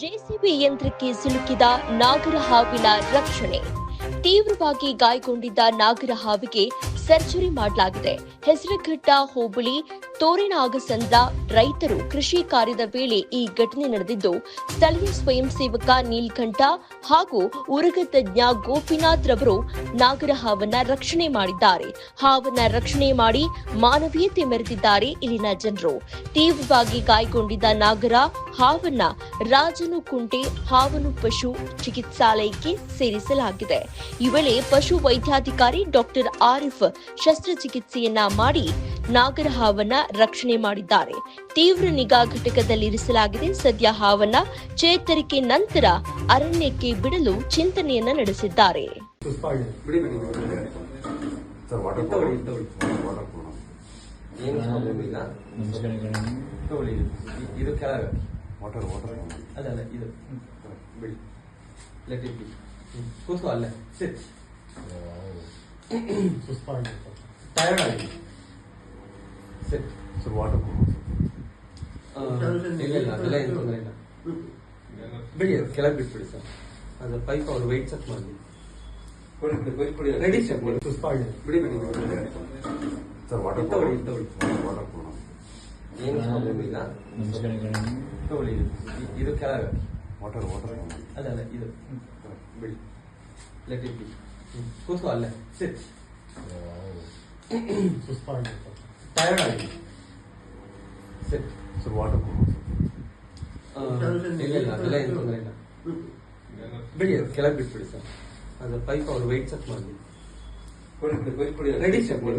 JCB ಯಂತ್ರಕ್ಕೆ ಸಿಲುಕಿದ ನಾಗರ ಹಾವಿನ ರಕ್ಷಣೆ. ತೀವ್ರವಾಗಿ ಗಾಯಗೊಂಡಿದ್ದ ನಾಗರ ಹಾವಿಗೆ ಸರ್ಜರಿ ಮಾಡಲಾಗಿದೆ. ಹೆಸರುಘಟ್ಟ, ಹೋಬಳಿ ತೋರಿನಾಗಸಂದ್ರ ರೈತರು ಕೃಷಿ ಕಾರ್ಯದ ವೇಳೆ ಈ ಘಟನೆ ನಡೆದಿದ್ದು, ಸ್ಥಳೀಯ ಸ್ವಯಂ ಸೇವಕ ನೀಲ್ಕಂಠ ಹಾಗೂ ಉರಗ ತಜ್ಞ ಗೋಪಿನಾಥ್ ರವರು ನಾಗರ ಹಾವನ್ನ ರಕ್ಷಣೆ ಮಾಡಿದ್ದಾರೆ. ಹಾವನ್ನ ರಕ್ಷಣೆ ಮಾಡಿ ಮಾನವೀಯತೆ ಮೆರೆದಿದ್ದಾರೆ ಇಲ್ಲಿನ ಜನರು. ತೀವ್ರವಾಗಿ ಗಾಯಗೊಂಡಿದ್ದ ನಾಗರ ಹಾವನ್ನ ರಾಜನು ಕುಂಟೆ, ಹಾವನು ಪಶು ಚಿಕಿತ್ಸಾಲಯಕ್ಕೆ ಸೇರಿಸಲಾಗಿದೆ. ಈ ವೇಳೆ ಪಶು ವೈದ್ಯಾಧಿಕಾರಿ ಡಾಕ್ಟರ್ ಆರಿಫ್ ಶಸ್ತ್ರಚಿಕಿತ್ಸೆಯನ್ನ ಮಾಡಿ ನಾಗರ ಹಾವನ್ನ ರಕ್ಷಣೆ ಮಾಡಿದ್ದಾರೆ. ತೀವ್ರ ನಿಗಾ ಘಟಕದಲ್ಲಿರಿಸಲಾಗಿದೆ ಸದ್ಯ ಹಾವನ್ನ ಚೇತರಿಕೆ ನಂತರ ಅರಣ್ಯಕ್ಕೆ ಬಿಡಲು ಚಿಂತನೆಯನ್ನ ನಡೆಸಿದ್ದಾರೆ. ಇದು. ಕೂತ್ಕೋ ಅಲ್ಲೇ ಸಿಟ್ ಟಯರ್ಡ್ ಆಗಿ ಸಿಟ್ ಸರ್ ವಾಟರ್ ಇಲ್ಲ ಇಲ್ಲ ಅದೆಲ್ಲ ಏನು ತೊಂದರೆ ಇಲ್ಲ ಬಿಡಿ ಕೆಳಗೆ ಬಿಟ್ಬಿಡಿ ಸರ್ ಅದು ಪೈಪ್ ಅವ್ರು ವೆಯ್ಟ್ ಚೆಕ್ ಮಾಡಿ ರೆಡಿ ಚೆಕ್ ಮಾಡಿ ಬಿಡಿ ಬಿಡಿ ಸರ್ ವಾಟರ್ ತಗೊಳ್ಳಿ, ತಗೊಳ್ಳಿ. ವಾಟರ್ ಏನು ಪ್ರಾಬ್ಲಮ್ ಇಲ್ಲ ತಗೊಳ್ಳಿ. ಇದು ಕೆಳಗೆ ವಾಟರ್ ವಾಟರ್ ಅದಲ್ಲ ಇದು. ಬಿಡಿ. ಲೆಟ್ ಇಟ್ ಬಿ ಕೂತ್ಕೋ ಅಲ್ಲೇ. ಸಿಟ್ ಟಯರ್ಡ್ ಆಗಿ. ಸಿಟ್ ಸರ್ ವಾಟರ್ ಇಲ್ಲ ಇಲ್ಲ ಅದೆಲ್ಲ ಏನು ತೊಂದರೆ ಇಲ್ಲ. ಬಿಡಿ ಅದು ಕೆಳಗೆ ಬಿಟ್ಬಿಡಿ ಸರ್. ಅದು ಪೈಪ್ ಅವ್ರು ವೆಯ್ಟ್ ಚೆಕ್ ಮಾಡಿ. ರೆಡಿ ಚೆಕ್ ಮಾಡಿ